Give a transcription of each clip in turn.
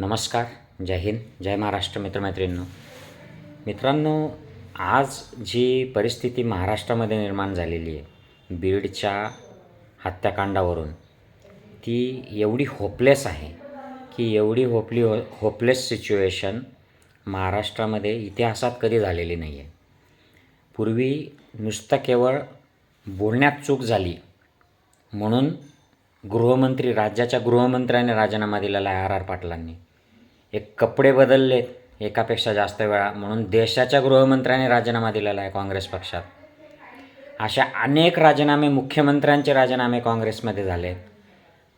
नमस्कार जय हिंद जय महाराष्ट्र मित्रमैत्रिणींनो. मित्रांनो आज जी परिस्थिती महाराष्ट्रामध्ये निर्माण झालेली आहे बीडच्या हत्याकांडावरून ती एवढी होपलेस आहे की एवढी होपली हो होपलेस सिच्युएशन महाराष्ट्रामध्ये इतिहासात कधी झालेली नाही आहे पूर्वी नुसतं केवळ बोलण्यात चूक झाली म्हणून गृहमंत्री राज्याच्या गृहमंत्र्याने राजीनामा दिलेला आहे आर आर पाटलांनी. एक कपडे बदलले एकापेक्षा जास्त वेळा म्हणून देशाच्या गृहमंत्र्याने राजीनामा दिलेला आहे काँग्रेस पक्षात. अशा अनेक राजीनामे मुख्यमंत्र्यांचे राजीनामे काँग्रेसमध्ये झाले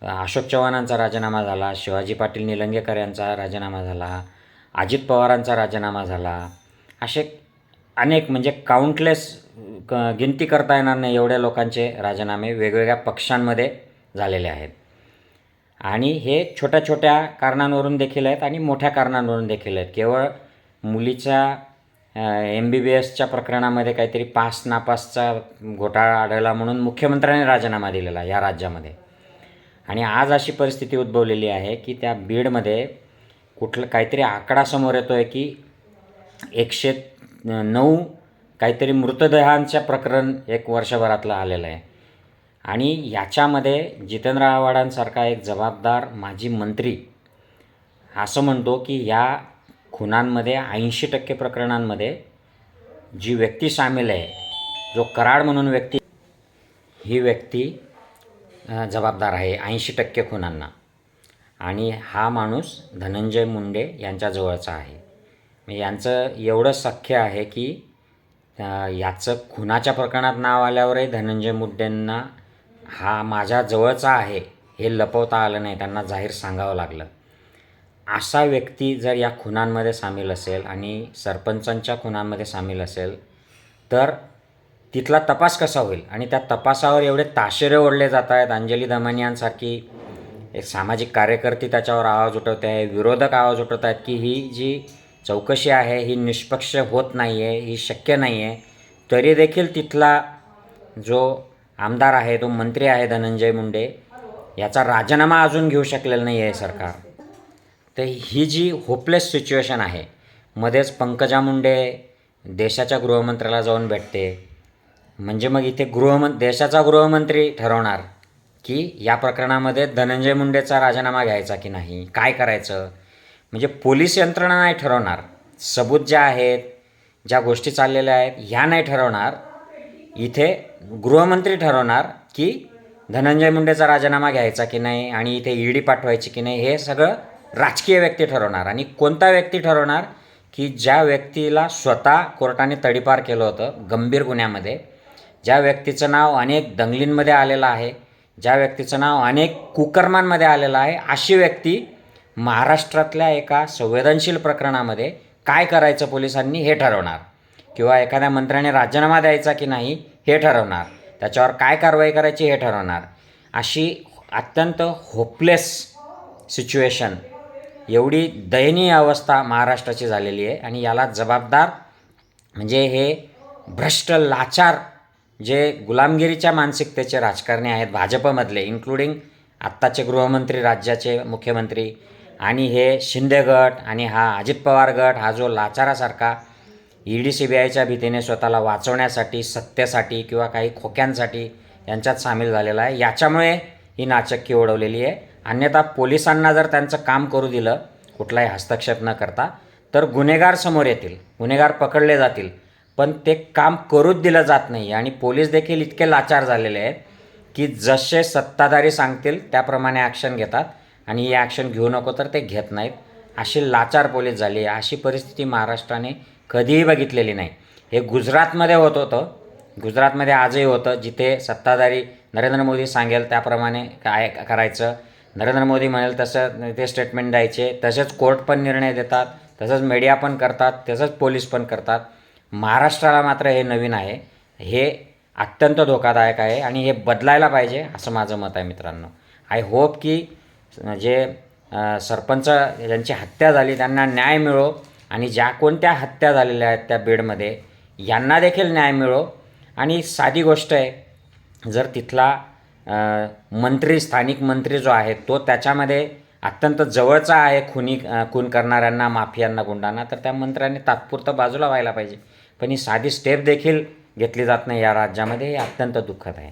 अशोक चव्हाणांचा राजीनामा झाला शिवाजी पाटील निलंगेकर यांचा राजीनामा झाला अजित पवारांचा राजीनामा झाला. असे अनेक म्हणजे काउंटलेस क गिनती करता येणार नाही एवढ्या लोकांचे राजीनामे वेगवेगळ्या पक्षांमध्ये झालेले आहेत. आणि हे छोट्या छोट्या कारणांवरून देखील आहेत आणि मोठ्या कारणांवरून देखील आहेत. केवळ मुलीच्या एम बी बी एसच्या प्रकरणामध्ये काहीतरी पास नापासचा घोटाळा आढळला म्हणून मुख्यमंत्र्यांनी राजीनामा दिलेला या राज्यामध्ये. आणि आज अशी परिस्थिती उद्भवलेली आहे की त्या बीडमध्ये कुठलं काहीतरी आकडा समोर येतो आहे की एकशे नऊ काहीतरी मृतदेहांच्या प्रकरण एक वर्षभरातलं आलेलं आहे. आणि याच्यामध्ये जितेंद्र आव्हाडांसारखा एक जबाबदार माजी मंत्री असं म्हणतो की या खुनांमध्ये ऐंशी टक्के प्रकरणांमध्ये जी व्यक्ती सामील आहे जो कराड म्हणून व्यक्ती ही व्यक्ती जबाबदार आहे ऐंशी टक्के खुनांना. आणि हा माणूस धनंजय मुंडे यांच्याजवळचा आहे. म्हणजे यांचं एवढं सख्य आहे की याचं खुनाच्या प्रकरणात नाव आल्यावरही धनंजय मुंडेंना हा माझ्या जवळचा आहे हे लपवता आलं नाही त्यांना जाहीर सांगावं लागलं. असा व्यक्ती जर या खुनांमध्ये सामील असेल आणि सरपंचांच्या खुनांमध्ये सामील असेल तर तिथला तपास कसा होईल? आणि त्या तपासावर एवढे ताशेरे ओढले जात आहेत अंजली दमानियांसारखी एक सामाजिक कार्यकर्ती त्याच्यावर आवाज उठवते आहे विरोधक आवाज उठवत आहेत की ही जी चौकशी आहे ही निष्पक्ष होत नाही आहे ही शक्य नाही आहे तरी देखील तिथला जो आमदार आहे तो मंत्री आहे धनंजय मुंडे. याचा राजीनामा अजून घेऊ शकलेलं नाही आहे सरकार. तर ही जी होपलेस सिच्युएशन आहे मध्येच पंकजा मुंडे देशाच्या गृहमंत्र्याला जाऊन भेटते. म्हणजे मग इथे गृहमं देशाचा गृहमंत्री ठरवणार की या प्रकरणामध्ये धनंजय मुंडेचा राजीनामा घ्यायचा की नाही काय करायचं? म्हणजे पोलीस यंत्रणा नाही ठरवणार. सबूत ज्या आहेत ज्या गोष्टी चाललेल्या आहेत ह्या नाही ठरवणार. इथे गृहमंत्री ठरवणार की धनंजय मुंडेचा राजीनामा घ्यायचा की नाही आणि इथे ईडी पाठवायची की नाही हे सगळं राजकीय व्यक्ती ठरवणार. आणि कोणता व्यक्ती ठरवणार की ज्या व्यक्तीला स्वतः कोर्टाने तडीपार केलं होतं गंभीर गुन्ह्यामध्ये ज्या व्यक्तीचं नाव अनेक दंगलींमध्ये आलेलं आहे ज्या व्यक्तीचं नाव अनेक कुकर्मांमध्ये आलेलं आहे अशी व्यक्ती महाराष्ट्रातल्या एका संवेदनशील प्रकरणामध्ये काय करायचं पोलिसांनी हे ठरवणार. किंवा एखाद्या मंत्र्याने राजीनामा द्यायचा की नाही हे ठरवणार. त्याच्यावर काय कारवाई करायची हे ठरवणार. अशी अत्यंत होपलेस सिच्युएशन एवढी दयनीय अवस्था महाराष्ट्राची झालेली आहे. आणि याला जबाबदार म्हणजे हे भ्रष्ट लाचार जे गुलामगिरीच्या मानसिकतेचे राजकारणी आहेत भाजपमधले इन्क्लुडिंग आत्ताचे गृहमंत्री राज्याचे मुख्यमंत्री आणि हे शिंदे गट आणि हा अजित पवार गट हा जो लाचारासारखा ई डी सी बी आयच्या भीतीने स्वतःला वाचवण्यासाठी सत्तेसाठी किंवा काही खोक्यांसाठी यांच्यात सामील झालेला आहे. याच्यामुळे ही नाचक्की ओढवलेली आहे. अन्यथा पोलिसांना जर त्यांचं काम करू दिलं कुठलाही हस्तक्षेप न करता तर गुन्हेगार समोर येतील. गुन्हेगार पकडले जातील. पण ते काम करूच दिलं जात नाही. आणि पोलीस देखील इतके लाचार झालेले आहेत की जसे सत्ताधारी सांगतील त्याप्रमाणे ॲक्शन घेतात. आणि हे ॲक्शन घेऊ नको तर ते घेत नाहीत. अशी लाचार पोलीस झाली आहे. अशी परिस्थिती महाराष्ट्राने कधीही बघितलेली नाही. हे गुजरातमध्ये होत होतं. गुजरातमध्ये आजही होतं. जिथे सत्ताधारी नरेंद्र मोदी सांगेल त्याप्रमाणे काय करायचं. नरेंद्र मोदी म्हणेल तसं ते स्टेटमेंट द्यायचे. तसेच कोर्ट पण निर्णय देतात. तसंच मीडिया पण करतात. तसंच पोलीस पण करतात. महाराष्ट्राला मात्र हे नवीन आहे. हे अत्यंत धोकादायक आहे आणि हे बदलायला पाहिजे असं माझं मत आहे मित्रांनो. आय होप की जे सरपंच ज्यांची हत्या झाली त्यांना न्याय मिळो. आणि ज्या कोणत्या हत्या झालेल्या आहेत त्या बीडमध्ये यांना देखील न्याय मिळो. आणि साधी गोष्ट आहे जर तिथला मंत्री स्थानिक मंत्री जो आहे तो त्याच्यामध्ये अत्यंत जवळचा आहे खुनी खून करणाऱ्यांना माफियांना गुंडांना तर त्या मंत्र्यांनी तात्पुरतं बाजूला व्हायला पाहिजे. पण ही साधी स्टेप देखील घेतली जात नाही या राज्यामध्ये हे अत्यंत दुःखद आहे.